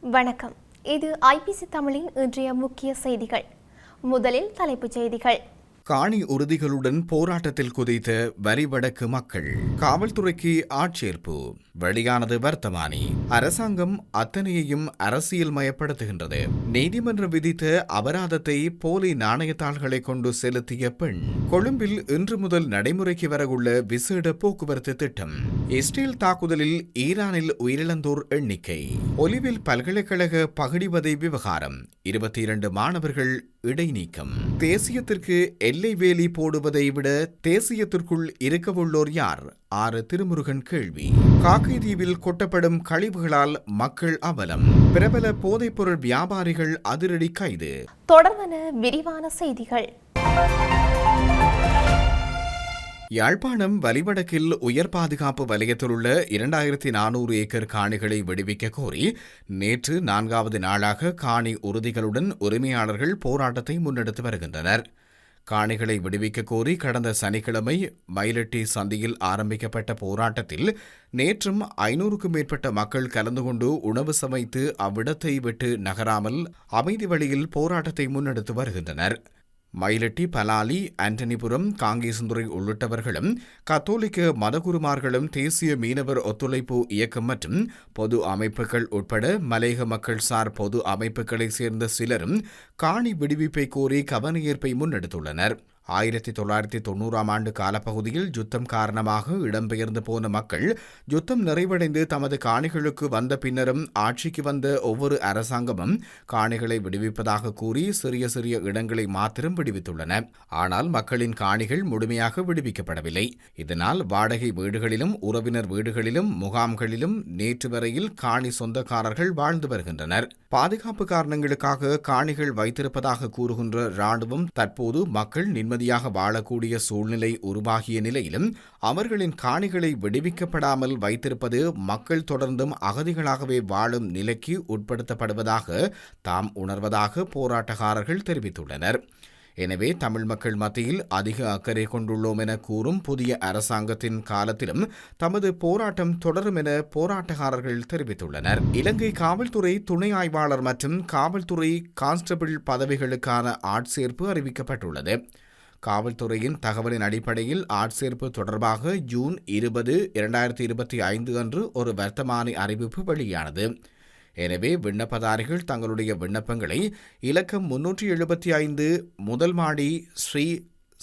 வணக்கம். இது ஐபிசி தமிழின் இன்றைய முக்கிய செய்திகள். முதலில் தலைப்புச் செய்திகள். காணி உறுதிகளுடன் போராட்டத்தில் குதித்த வரிவடக்கு மக்கள். காவல்துறைக்கு ஆட்சேர்ப்பு. வெளியானது வர்த்தமானி. அரசாங்கம் அத்தனையையும் அரசியல் மயப்படுத்துகின்றது. நீதிமன்றம் விதித்த அபராதத்தை போலி நாணயத்தாள்களை கொண்டு செலுத்திய பெண். கொழும்பில் இன்று முதல் நடைமுறைக்கு வரவுள்ள விசேட போக்குவரத்து திட்டம். இஸ்ரேல் தாக்குதலில் ஈரானில் உயிரிழந்தோர் எண்ணிக்கை. ஒலிவில் பல்கலைக்கழக பகுடிவதை விவகாரம். இருபத்தி இரண்டு மாணவர்கள் இடைநீக்கம். தேசியத்திற்கு எல்லை வேலி போடுவதை விட தேசியத்திற்குள் இருக்கவுள்ளோர் யார்? ஆறு திருமுருகன் கேள்வி. காக்கை தீவில் கொட்டப்படும் கழிவுகளால் மக்கள் அவலம். பிரபல போதைப்பொருள் வியாபாரிகள் அதிரடி கைது. தொடர்வன விரிவான செய்திகள். யாழ்ப்பாணம் வலிவடக்கில் உயர் பாதுகாப்பு வலயத்தில் உள்ள இரண்டாயிரத்தி நானூறு ஏக்கர் காணிகளை விடுவிக்க கோரி நேற்று நான்காவது நாளாக காணி உறுதிகளுடன் உரிமையாளர்கள் போராட்டத்தை முன்னெடுத்து வருகின்றனர். காணிகளை விடுவிக்க கோரி கடந்த சனிக்கிழமை மயிலட்டி சந்தியில் ஆரம்பிக்கப்பட்ட போராட்டத்தில் நேற்றும் ஐநூறுக்கும் மேற்பட்ட மக்கள் கலந்து கொண்டு உணவு சமைத்து அவ்விடத்தை விட்டு நகராமல் அமைதி வழியில் போராட்டத்தை முன்னெடுத்து வருகின்றனர். மயிலட்டி பலாலி ஆண்டனிபுரம் காங்கேசந்துறை உள்ளிட்டவர்களும் கத்தோலிக்க மதகுருமார்களும் தேசிய மீனவர் ஒத்துழைப்பு இயக்கம் மற்றும் பொது அமைப்புகள் உட்பட மலையக மக்கள் சார் பொது அமைப்புகளைச் சேர்ந்த சிலரும் காணி விடுவிப்பை கோரி கவனஈர்ப்பை முன்னெடுத்துள்ளனர். ஆயிரத்தி தொள்ளாயிரத்தி தொண்ணூறாம் ஆண்டு காலப்பகுதியில் யுத்தம் காரணமாக இடம்பெயர்ந்து போன மக்கள் யுத்தம் நிறைவடைந்து தமது காணிகளுக்கு வந்த பின்னரும் ஆட்சிக்கு வந்த ஒவ்வொரு அரசாங்கமும் காணிகளை விடுவிப்பதாக கூறி சிறிய சிறிய இடங்களை மாத்திரம் விடுவித்துள்ளன. ஆனால் மக்களின் காணிகள் முழுமையாக விடுவிக்கப்படவில்லை. இதனால் வாடகை வீடுகளிலும் உறவினர் வீடுகளிலும் முகாம்களிலும் நேற்று வரையில் காணி சொந்தக்காரர்கள் வாழ்ந்து வருகின்றனர். பாதுகாப்பு காரணங்களுக்காக காணிகள் வைத்திருப்பதாக கூறுகின்ற ராணுவம் தற்போது மக்கள் நிம்மதியாக வாழக்கூடிய சூழ்நிலை உருவாகிய நிலையிலும் அவர்களின் காணிகளை விடுவிக்கப்படாமல் வைத்திருப்பது மக்கள் தொடர்ந்தும் அகதிகளாகவே வாழும் நிலைக்கு உட்படுத்தப்படுவதாக தாம் உணர்வதாக போராட்டக்காரர்கள் தெரிவித்துள்ளனர். எனவே தமிழ் மக்கள் மத்தியில் அதிக அக்கறை கொண்டுள்ளோம் என கூறும் புதிய அரசாங்கத்தின் காலத்திலும் தமது போராட்டம் தொடரும் என போராட்டக்காரர்கள் தெரிவித்துள்ளனர். இலங்கை காவல்துறை துணை ஆய்வாளர் மற்றும் காவல்துறை கான்ஸ்டபிள் பதவிகளுக்கான ஆட்சேர்ப்பு அறிவிக்கப்பட்டுள்ளது. காவல்துறையின் தகவலின் அடிப்படையில் ஆட்சேர்ப்பு தொடர்பாக ஜூன் இருபது இரண்டாயிரத்தி இருபத்தி ஐந்து அன்று ஒரு வர்த்தமானி அறிவிப்பு வெளியானது. எனவே விண்ணப்பதாரிகள் தங்களுடைய விண்ணப்பங்களை இலக்கம் முன்னூற்றி எழுபத்தி ஐந்து முதல் மாடி ஸ்ரீ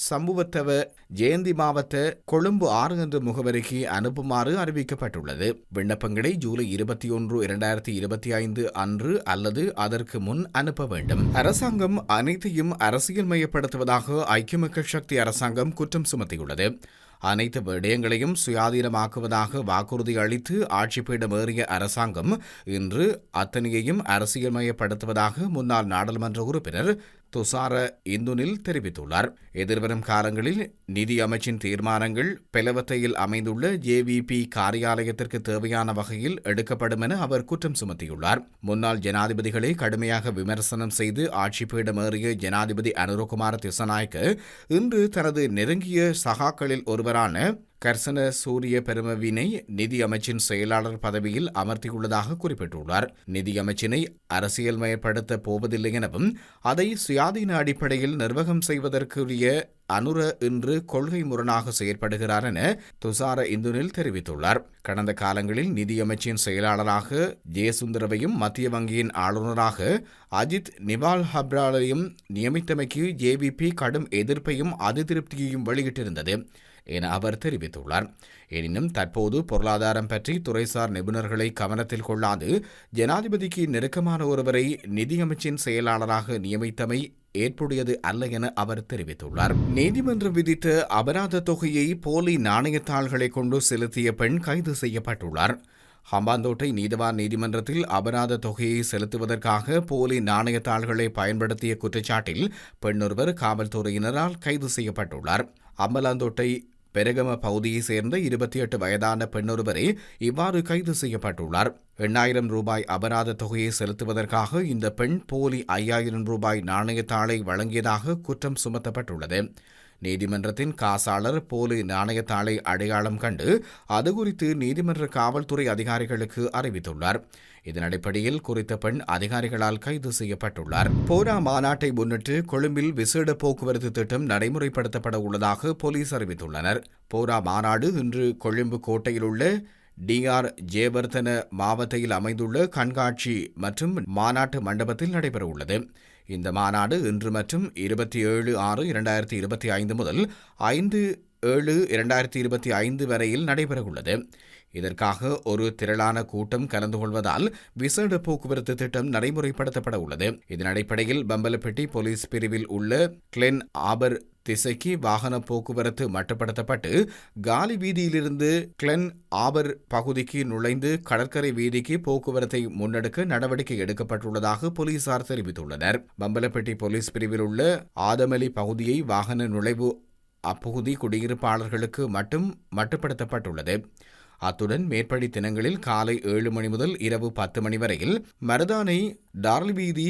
சம்புவத்தவ ஜெயந்தி மாவட்ட கொழும்பு ஆறு என்ற முகவரிக்கு அனுப்புமாறு அறிவிக்கப்பட்டுள்ளது. விண்ணப்பங்களை ஜூலை இருபத்தி ஒன்று இரண்டாயிரத்தி இருபத்தி ஐந்து அன்று அல்லது அதற்கு முன் அனுப்ப வேண்டும். அரசாங்கம் அனைத்தையும் அரசியல் மையப்படுத்துவதாக ஐக்கிய மக்கள் சக்தி அரசாங்கம் குற்றம் சுமத்தியுள்ளது. அனைத்து விடயங்களையும் சுயாதீனமாக்குவதாக வாக்குறுதி அளித்து ஆட்சிப்பீடம் ஏறிய அரசாங்கம் இன்று அத்தனையையும் அரசியல்மயப்படுத்துவதாக முன்னாள் நாடாளுமன்ற உறுப்பினர் துசார இந்துனில் தெரிவித்துள்ளார். எதிர்வரும் காலங்களில் நிதி அமைச்சின் தீர்மானங்கள் பெலவத்தையில் அமைந்துள்ள ஜேவிபி காரியாலயத்திற்கு தேவையான வகையில் எடுக்கப்படும் என அவர் குற்றம் சுமத்தியுள்ளார். முன்னாள் ஜனாதிபதிகளை கடுமையாக விமர்சனம் செய்து ஆட்சிப்பீடம் ஏறிய ஜனாதிபதி அனுரகுமார திசநாயக்க இன்று தனது நெருங்கிய சகாக்களில் ஒருவரான கர்சன சூரிய பெருமவினை நிதி அமைச்சின் செயலாளர் பதவியில் அமர்த்தியுள்ளதாக குறிப்பிட்டுள்ளார். நிதி அமைச்சினை அரசியல்மயப்படுத்த போவதில்லை எனவும் அதை சுயாதீன அடிப்படையில் நிர்வாகம் செய்வதற்குரிய அனுர இன்று கொள்கை முரணாக செயற்படுகிறார் என துசார இந்துனில் தெரிவித்துள்ளார். கடந்த காலங்களில் நிதியமைச்சின் செயலாளராக ஜெயசுந்தரவையும் மத்திய வங்கியின் ஆளுநராக அஜித் நிவால் ஹப்ராலையும் நியமித்தமைக்கு ஜேவிபி கடும் எதிர்ப்பையும் அதிருப்தியையும் வெளியிட்டிருந்தது. என அவர் தெரிவித்துள்ளார். எனினும் தற்போது பொருளாதாரம் பற்றி துறைசார் நிபுணர்களை கவனத்தில் கொள்ளாது ஜனாதிபதிக்கு நெருக்கமான ஒருவரை நிதியமைச்சின் செயலாளராக நியமித்தமை ஏற்புடையது அல்ல என அவர் தெரிவித்துள்ளார். நீதிமன்றம் விதித்த அபராத தொகையை போலி நாணயத்தாள்களை கொண்டு செலுத்திய பெண் கைது செய்யப்பட்டுள்ளார். ஹம்பாந்தோட்டை நீதவான் நீதிமன்றத்தில் அபராத தொகையை செலுத்துவதற்காக போலி நாணயத்தாள்களை பயன்படுத்திய குற்றச்சாட்டில் பெண்ணொருவர் காவல்துறையினரால் கைது செய்யப்பட்டுள்ளார். அம்பலாந்தோட்டை பெருகம பகுதியைச் சேர்ந்த இருபத்தி எட்டு வயதான பெண்ணொருவரே இவ்வாறு கைது செய்யப்பட்டுள்ளார். எண்ணாயிரம் ரூபாய் அபராத தொகையை செலுத்துவதற்காக இந்த பெண் போலி ஐயாயிரம் ரூபாய் நாணயத்தாளை வழங்கியதாக குற்றம் சுமத்தப்பட்டுள்ளது. நீதிமன்றத்தின் காசாளர் போலி நாணயத்தாளை அடையாளம் கண்டு அது குறித்து நீதிமன்ற காவல்துறை அதிகாரிகளுக்கு அறிவித்துள்ளார். இதன் அடிப்படையில் குறித்த பெண் அதிகாரிகளால் கைது செய்யப்பட்டுள்ளார். போரா மாநாட்டை முன்னிட்டு கொழும்பில் விசேட போக்குவரத்து திட்டம் நடைமுறைப்படுத்தப்பட உள்ளதாக போலீஸ் அறிவித்துள்ளனர். போரா மாநாடு இன்று கொழும்பு கோட்டையில் உள்ள டிஆர் ஜேவர்தன மாவட்டத்தில் அமைந்துள்ள கண்காட்சி மற்றும் மாநாட்டு மண்டபத்தில் நடைபெறவுள்ளது. இந்த மாநாடு இன்று மற்றும் இருபத்தி ஏழு ஆறு இரண்டாயிரத்தி இருபத்தி ஐந்து முதல் ஐந்து ஏழு இரண்டாயிரத்தி இருபத்தி ஐந்து வரையில் நடைபெறவுள்ளது. இதற்காக ஒரு திரளான கூட்டம் கலந்து கொள்வதால் விசேட போக்குவரத்து திட்டம் நடைமுறைப்படுத்தப்பட உள்ளது. இதன் அடிப்படையில் பம்பலப்பட்டி போலீஸ் பிரிவில் உள்ள கிளென் ஆபர் திசைக்கு வாகன போக்குவரத்து மட்டுப்படுத்தப்பட்டு காலி வீதியிலிருந்து கிளென் ஆபர் பகுதிக்கு நுழைந்து கடற்கரை வீதிக்கு போக்குவரத்தை முன்னெடுக்க நடவடிக்கை எடுக்கப்பட்டுள்ளதாக போலீசார் தெரிவித்துள்ளனர். பம்பலப்பட்டி போலீஸ் பிரிவில் உள்ள ஆதமலி பகுதியை வாகன நுழைவு அப்பகுதி குடியிருப்பாளர்களுக்கு மட்டும் மட்டுப்படுத்தப்பட்டுள்ளது. அத்துடன் மேற்படி தினங்களில் காலை ஏழு மணி முதல் இரவு பத்து மணி வரையில் மருதானை டார்லி வீதி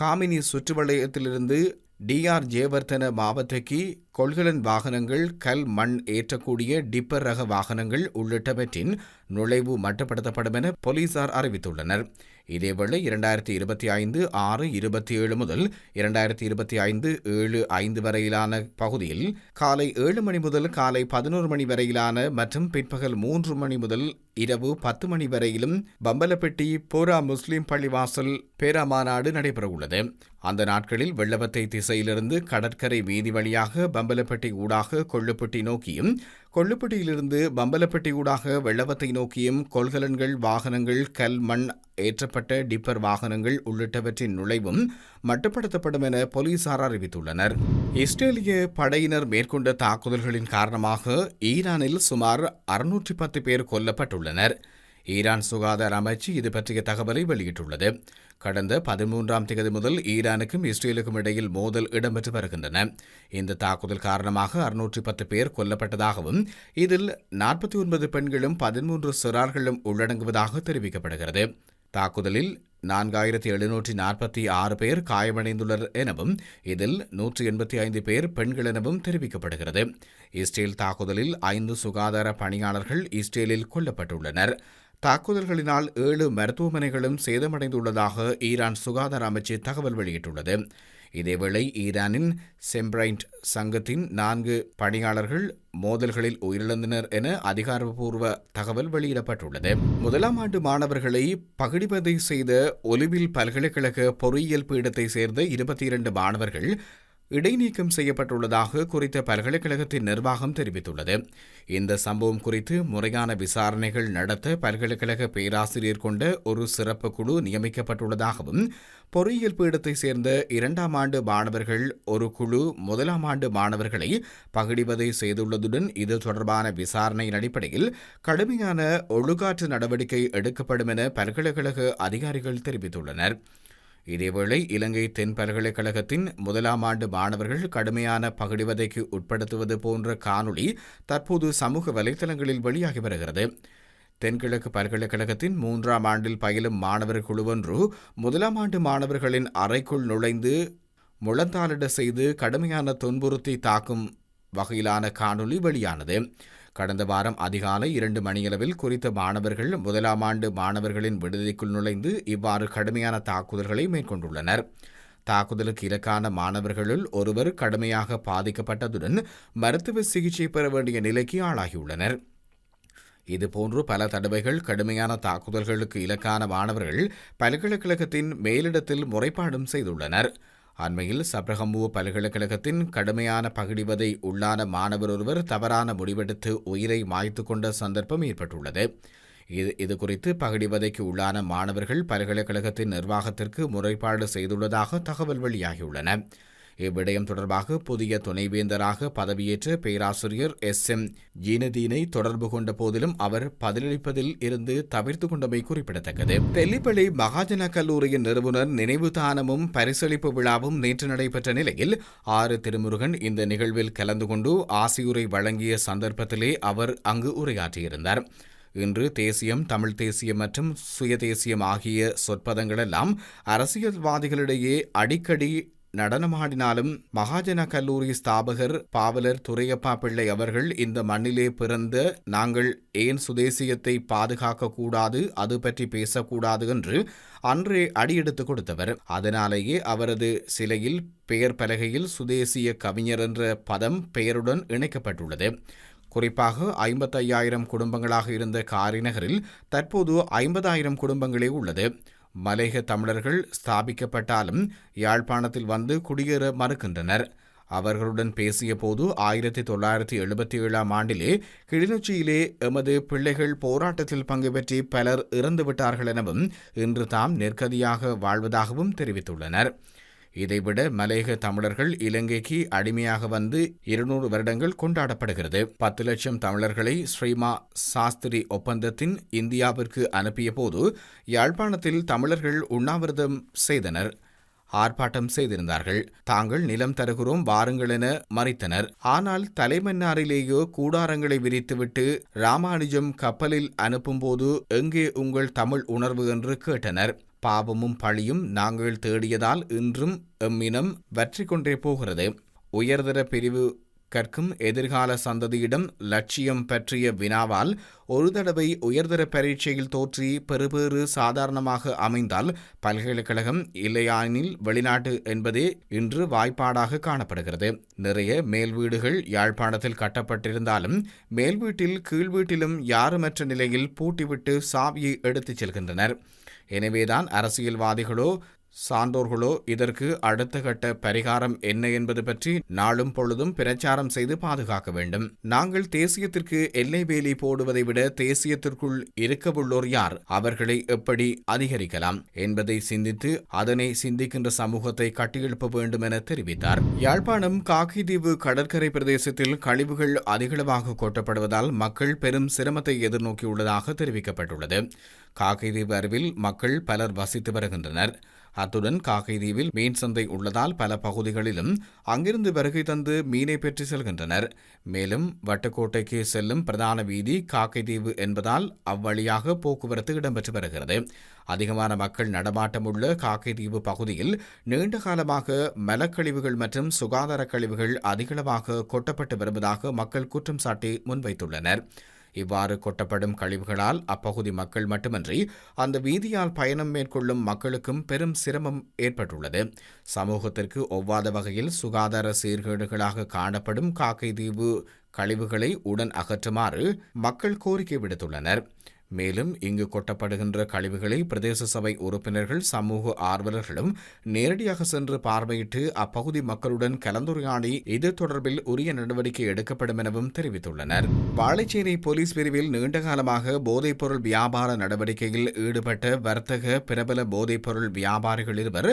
காமினி சுற்றுவலயத்திலிருந்து டிஆர் ஜேவர்தன மாவட்டக்கு கொள்கலன் வாகனங்கள் கல் மண் ஏற்றக்கூடிய டிப்பர் ரக வாகனங்கள் உள்ளிட்டவற்றின் நுழைவு மட்டுப்படுத்தப்படும் என போலீசார் அறிவித்துள்ளனர். இதேவேளை இரண்டாயிரத்தி இருபத்தி ஐந்து ஆறு இருபத்தி ஏழு முதல் இரண்டாயிரத்தி இருபத்தி ஐந்து ஏழு ஐந்து வரையிலான பகுதியில் காலை ஏழு மணி முதல் காலை பதினோரு மணி வரையிலான மற்றும் பிற்பகல் மூன்று மணி முதல் இரவு பத்து மணி வரையிலும் பம்பலப்பட்டி போரா முஸ்லிம் பள்ளிவாசல் பேரா மாநாடு நடைபெறவுள்ளது. அந்த நாட்களில் வெள்ளவத்தை திசையிலிருந்து கடற்கரை வீதி வழியாக பம்பலப்பட்டி ஊடாக கொள்ளுப்பட்டி நோக்கியும் கொள்ளுப்பட்டியிலிருந்து பம்பலப்பட்டி ஊடாக வெள்ளவத்தை நோக்கியும் கொள்கலன்கள் வாகனங்கள் கல் மண் ஏற்றப்பட்ட டிப்பர் வாகனங்கள் உள்ளிட்டவற்றின் நுழைவும் மட்டுப்படுத்தப்படும் என போலீசார் அறிவித்துள்ளனர். இஸ்ரேலிய படையினர் மேற்கொண்ட தாக்குதல்களின் காரணமாக ஈரானில் சுமார் அறுநூற்றி பத்து பேர் கொல்லப்பட்டுள்ளனர். ஈரான் சுகாதார அமைச்சு இது பற்றிய தகவலை வெளியிட்டுள்ளது. கடந்த பதிமூன்றாம் தேதி முதல் ஈரானுக்கும் இஸ்ரேலுக்கும் இடையில் மோதல் இடம்பெற்று வருகின்றன. இந்த தாக்குதல் காரணமாக அறுநூற்றி பத்து பேர் கொல்லப்பட்டதாகவும் இதில் நாற்பத்தி ஒன்பது பெண்களும் பதிமூன்று சிறார்களும் உள்ளடங்குவதாக தெரிவிக்கப்படுகிறது. தாக்குதலில் நான்காயிரத்தி எழுநூற்றி நாற்பத்தி ஆறு பேர் காயமடைந்துள்ளனர் எனவும் இதில் நூற்றி எண்பத்தி ஐந்து பேர் பெண்கள் எனவும் தெரிவிக்கப்படுகிறது. இஸ்ரேல் தாக்குதலில் ஐந்து சுகாதார பணியாளர்கள் இஸ்ரேலில் கொல்லப்பட்டுள்ளனர். தாக்குதல்களினால் ஏழு மருத்துவமனைகளும் சேதமடைந்துள்ளதாக ஈரான் சுகாதார அமைச்சு தகவல் வெளியிட்டுள்ளது. இதேவேளை ஈரானின் செம்பிரைண்ட் சங்கத்தின் நான்கு பணியாளர்கள் மோதல்களில் உயிரிழந்தனர் என அதிகாரப்பூர்வ தகவல் வெளியிடப்பட்டுள்ளது. முதலாம் ஆண்டு மாணவர்களை பகிடிபதை செய்த ஒலிவில் பல்கலைக்கழக பொறியியல் பீடத்தை சேர்ந்த இருபத்தி இரண்டு மாணவர்கள் இடைநீக்கம் செய்யப்பட்டுள்ளதாக குறித்த பல்கலைக்கழகத்தின் நிர்வாகம் தெரிவித்துள்ளது. இந்த சம்பவம் குறித்து முறையான விசாரணைகள் நடத்த பல்கலைக்கழக பேராசிரியர் கொண்ட ஒரு சிறப்பு குழு நியமிக்கப்பட்டுள்ளதாகவும் பொறியியல் பீடத்தை சேர்ந்த இரண்டாம் ஆண்டு மாணவர்கள் ஒரு குழு முதலாம் ஆண்டு மாணவர்களை பகிடிவதை செய்துள்ளதுடன் இது தொடர்பான விசாரணையின் அடிப்படையில் கடுமையான ஒழுகாற்று நடவடிக்கை எடுக்கப்படும் என பல்கலைக்கழக அதிகாரிகள் தெரிவித்துள்ளனர். இதேவேளை இலங்கை தென் பல்கலைக்கழகத்தின் முதலாம் ஆண்டு மாணவர்கள் கடுமையான பகிடிவதைக்கு உட்படுத்துவது போன்ற காணொளி தற்போது சமூக வலைதளங்களில் வெளியாகி வருகிறது. தென்கிழக்கு பல்கலைக்கழகத்தின் மூன்றாம் ஆண்டில் பயிலும் மாணவர் குழுவொன்று முதலாம் ஆண்டு மாணவர்களின் அறைக்குள் நுழைந்து முழந்தாளிட செய்து கடுமையான துன்புறுத்தி தாக்கும் வகையிலான காணொளி வெளியானது. கடந்த வாரம் அதிகாலை இரண்டு மணியளவில் குறித்த மாணவர்கள் முதலாம் ஆண்டு மாணவர்களின் விடுதிக்குள் நுழைந்து இவ்வாறு கடுமையான தாக்குதல்களை மேற்கொண்டுள்ளனர். தாக்குதலுக்கு இலக்கான மாணவர்களுள் ஒருவர் கடுமையாக பாதிக்கப்பட்டதுடன் மருத்துவ சிகிச்சை பெற வேண்டிய நிலைக்கு ஆளாகியுள்ளனர். இதுபோன்று பல தடவைகள் கடுமையான தாக்குதல்களுக்கு இலக்கான மாணவர்கள் பல்கலைக்கழகத்தின் மேலிடத்தில் முறைப்பாடும் செய்துள்ளனர். அண்மையில் சப்ரகம்புவ பல்கலைக்கழகத்தின் கடுமையான பகிடிவதை உள்ளான மாணவர் ஒருவர் தவறான முடிவெடுத்து உயிரை மாய்த்து கொண்ட சந்தர்ப்பம் ஏற்பட்டுள்ளது. இது இது குறித்து பகிடிவதைக்கு உள்ளான மாணவர்கள் பல்கலைக்கழகத்தின் நிர்வாகத்திற்கு முறைப்பாடு செய்துள்ளதாக தகவல் வெளியாகியுள்ளன. இவ்விடயம் தொடர்பாக புதிய துணைவேந்தராக பதவியேற்ற பேராசிரியர் எஸ். எம். ஜீனதீனை தொடர்பு கொண்ட போதிலும் அவர் பதிலளிப்பதில் இருந்து தவிர்த்து கொண்டமை குறிப்பிடத்தக்கது. தெல்லிப்பள்ளி மகாஜன கல்லூரியின் நிறுவனர் நினைவு தானமும் பரிசளிப்பு விழாவும் நேற்று நடைபெற்ற நிலையில் ஆறு திருமுருகன் இந்த நிகழ்வில் கலந்து கொண்டு ஆசியுரை வழங்கிய சந்தர்ப்பத்திலே அவர் அங்கு உரையாற்றியிருந்தார். இன்று தேசியம் தமிழ் தேசியம் மற்றும் சுய தேசியம் ஆகிய சொற்பதங்களெல்லாம் அரசியல்வாதிகளிடையே அடிக்கடி நடனமாடினாலும் மகாஜன கல்லூரி ஸ்தாபகர் பாவலர் துரையப்பா பிள்ளை அவர்கள் இந்த மண்ணிலே பிறந்த நாங்கள் ஏன் சுதேசியத்தை பாதுகாக்க கூடாது அது பற்றி பேசக்கூடாது என்று அன்றே அடியெடுத்து கொடுத்தவர். அதனாலேயே அவரது சிலையில் பெயர் பலகையில் சுதேசிய கவிஞர் என்ற பதம் பெயருடன் இணைக்கப்பட்டுள்ளது. குறிப்பாக ஐம்பத்தையாயிரம் குடும்பங்களாக இருந்த காரிநகரில் தற்போது ஐம்பதாயிரம் குடும்பங்களே உள்ளது. மலேக தமிழர்கள் ஸ்தாபிக்கப்பட்டாலும் யாழ்ப்பாணத்தில் வந்து குடியேற மறுக்கின்றனர். அவர்களுடன் பேசிய போது ஆயிரத்தி தொள்ளாயிரத்தி எழுபத்தி ஏழாம் ஆண்டிலே கிளிநொச்சியிலே எமது பிள்ளைகள் போராட்டத்தில் பங்கு பெற்றி பலர் இறந்துவிட்டார்கள் எனவும் இன்று தாம் நெற்கதியாக வாழ்வதாகவும் தெரிவித்துள்ளனர். இதைவிட மலையக தமிழர்கள் இலங்கைக்கு அடிமையாக வந்து இருநூறு வருடங்கள் கொண்டாடப்படுகிறது. பத்து லட்சம் தமிழர்களை ஸ்ரீமா சாஸ்திரி ஒப்பந்தத்தின் இந்தியாவிற்கு அனுப்பிய போது யாழ்ப்பாணத்தில் தமிழர்கள் உண்ணாவிரதம் செய்தனர். ஆர்ப்பாட்டம் செய்திருந்தார்கள். தாங்கள் நிலம் தருகிறோம் வாருங்கள் என மறைத்தனர். ஆனால் தலைமன்னாரிலேயோ கூடாரங்களை விரித்துவிட்டு ராமானுஜம் கப்பலில் அனுப்பும்போது எங்கே உங்கள் தமிழ் உணர்வு? என்று கேட்டனர். பாவமும் பழியும் நாங்கள் தேடியதால் இன்றும் எம்மினம் வற்றி கொண்டே போகிறது. உயர்தர பிரிவு கற்கும் எதிர்கால சந்ததியிடம் லட்சியம் பற்றிய வினாவால் ஒரு தடவை உயர்தர பரீட்சையில் தோற்றி பெறுபேறு சாதாரணமாக அமைந்தால் பல்கலைக்கழகம் இல்லையானில் வெளிநாட்டு என்பதே இன்று வாய்ப்பாடாக காணப்படுகிறது. நிறைய மேல் வீடுகள் யாழ்ப்பாணத்தில் கட்டப்பட்டிருந்தாலும் மேல் வீட்டில் கீழ் வீட்டிலும் யாருமற்ற நிலையில் பூட்டிவிட்டு சாவியை எடுத்துச் செல்கின்றனர். எனவேதான் அரசியல்வாதிகளோ சான்றோர்களோ இதற்கு அடுத்த கட்ட பரிகாரம் என்ன என்பது பற்றி நாளும் பொழுதும் பிரச்சாரம் செய்து பாதுகாக்க வேண்டும். நாங்கள் தேசியத்திற்கு எல்லை வேலி போடுவதை விட தேசியத்திற்குள் இருக்கவுள்ளோர் யார்? அவர்களை எப்படி அதிகரிக்கலாம் என்பதை சிந்தித்து அதனை சிந்திக்கின்ற சமூகத்தை கட்டியெழுப்ப வேண்டும் என தெரிவித்தார். யாழ்ப்பாணம் காக்கிதீவு கடற்கரை பிரதேசத்தில் கழிவுகள் அதிகளவாக கொட்டப்படுவதால் மக்கள் பெரும் சிரமத்தை எதிர்நோக்கியுள்ளதாக தெரிவிக்கப்பட்டுள்ளது. காக்கைதீவு அருவில் மக்கள் பலர் வசித்து வருகின்றனர். அத்துடன் காக்கைதீவில் மீன் சந்தை உள்ளதால் பல பகுதிகளிலும் அங்கிருந்து வருகை தந்து மீனை பெற்று செல்கின்றனர். மேலும் வட்டுக்கோட்டைக்கு செல்லும் பிரதான வீதி காக்கைதீவு என்பதால் அவ்வழியாக போக்குவரத்து இடம்பெற்று வருகிறது. அதிகமான மக்கள் நடமாட்டம் உள்ள காக்கைதீவு பகுதியில் நீண்ட காலமாக மலக்கழிவுகள் மற்றும் சுகாதார கழிவுகள் அதிகளவாக கொட்டப்பட்டு வருவதாக மக்கள் குற்றம் சாட்டி முன்வைத்துள்ளனர். இவ்வாறு கொட்டப்படும் கழிவுகளால் அப்பகுதி மக்கள் மட்டுமன்றி அந்த வீதியால் பயணம் மேற்கொள்ளும் மக்களுக்கும் பெரும் சிரமம் ஏற்பட்டுள்ளது. சமூகத்திற்கு ஒவ்வாத வகையில் சுகாதார சீர்கேடுகளாக காணப்படும் காக்கை தீவு கழிவுகளை உடன் அகற்றுமாறு மக்கள் கோரிக்கை விடுத்துள்ளனர். மேலும் இங்கு கொட்டப்படுகின்ற கழிவுகளை பிரதேச சபை உறுப்பினர்கள் சமூக ஆர்வலர்களும் நேரடியாக சென்று பார்வையிட்டு அப்பகுதி மக்களுடன் கலந்துரையாடி இது தொடர்பில் உரிய நடவடிக்கை எடுக்கப்படும் எனவும் தெரிவித்துள்ளனர். வாழைச்சேரி போலீஸ் பிரிவில் நீண்டகாலமாக போதைப்பொருள் வியாபார நடவடிக்கையில் ஈடுபட்ட வர்த்தக பிரபல போதைப்பொருள் வியாபாரிகள் இருவர்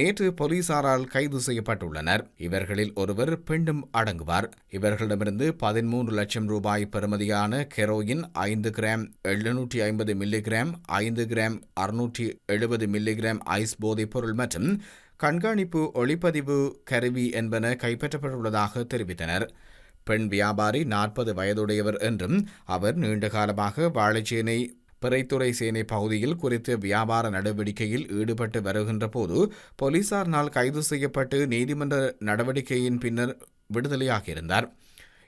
நேற்று போலீசாரால் கைது செய்யப்பட்டுள்ளனர். இவர்களில் ஒருவர் பெண்ணும் அடங்குவார். இவர்களிடமிருந்து பதிமூன்று லட்சம் ரூபாய் பெறுமதியான கெரோயின் ஐந்து கிராம் எழுநூற்றி ஐம்பது மில்லிகிராம் ஐந்து கிராம் அறுநூற்றி எழுபது மில்லிகிராம் ஐஸ் போதைப் பொருள் மற்றும் கண்காணிப்பு ஒளிப்பதிவு கருவி என்பன கைப்பற்றப்பட்டுள்ளதாக தெரிவித்தனர். பெண் வியாபாரி நாற்பது வயதுடையவர் என்றும் அவர் நீண்டகாலமாக வாழைச்சேனை பிறைத்துறை சேனை பகுதியில் குறித்த வியாபார நடவடிக்கையில் ஈடுபட்டு வருகின்ற போது போலீசாரினால் கைது செய்யப்பட்டு நீதிமன்ற நடவடிக்கையின் பின்னர் விடுதலையாகியிருந்தார்.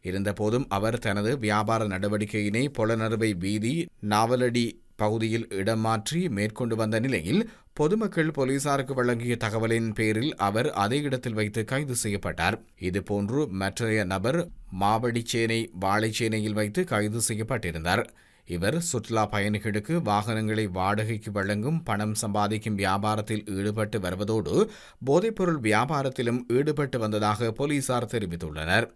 இருந்தபோதும் அவர் தனது வியாபார நடவடிக்கையினை பொலனறுவை வீதி நாவலடி பகுதியில் இடமாற்றி மேற்கொண்டு வந்த நிலையில் பொதுமக்கள் போலீசாருக்கு வழங்கிய தகவலின் பேரில் அவர் அதே இடத்தில் வைத்து கைது செய்யப்பட்டார். இதுபோன்று மற்றைய நபர் மாவடிச்சேனை வாழைச்சேனையில் வைத்து கைது செய்யப்பட்டிருந்தார். இவர் சுற்றுலா பயணிகளுக்கு வாகனங்களை வாடகைக்கு வழங்கும் பணம் சம்பாதிக்கும் வியாபாரத்தில் ஈடுபட்டு வருவதோடு போதைப்பொருள் வியாபாரத்திலும் ஈடுபட்டு வந்ததாக போலீசார் தெரிவித்துள்ளனர்.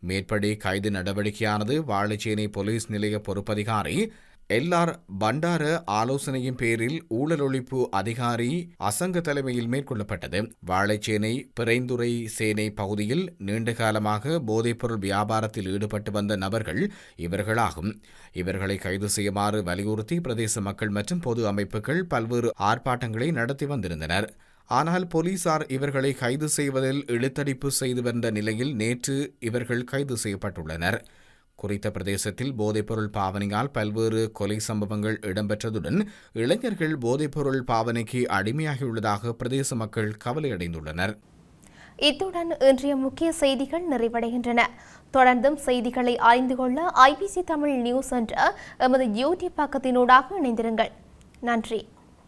மேற்படி கைது நடவடிக்கையானது வாழைச்சேனை போலீஸ் நிலைய பொறுப்பதிகாரி எல்ஆர் பண்டார ஆலோசனையின் பேரில் ஊழல் ஒழிப்பு அதிகாரி அசங்க தலைமையில் மேற்கொள்ளப்பட்டது. வாழைச்சேனை பிறைந்துறை சேனை பகுதியில் நீண்டகாலமாக போதைப்பொருள் வியாபாரத்தில் ஈடுபட்டு வந்த நபர்கள் இவர்களாகும். இவர்களை கைது செய்யுமாறு வலியுறுத்தி பிரதேச மக்கள் மற்றும் பொது அமைப்புகள் பல்வேறு ஆர்ப்பாட்டங்களை நடத்தி வந்திருந்தனர். ஆனால் போலீசார் இவர்களை கைது செய்வதில் இழுத்தடிப்பு செய்து வந்த நிலையில் நேற்று இவர்கள் கைது செய்யப்பட்டுள்ளனர். குறித்த பிரதேசத்தில் போதைப்பொருள் பாவனையால் பல்வேறு கொலை சம்பவங்கள் இடம்பெற்றதுடன் இளைஞர்கள் போதைப்பொருள் பாவனைக்கு அடிமையாகியுள்ளதாக பிரதேச மக்கள் கவலையடைந்துள்ளனர். இத்துடன் இன்றைய முக்கிய செய்திகள் நிறைவடைகின்றன. தொடர்ந்தும் செய்திகளை அறிந்து கொள்ள ஐபிசி தமிழ் நியூஸ் என்ற எமது யூடியூப் பக்கத்தினூடாக இணைந்திருங்கள். நன்றி.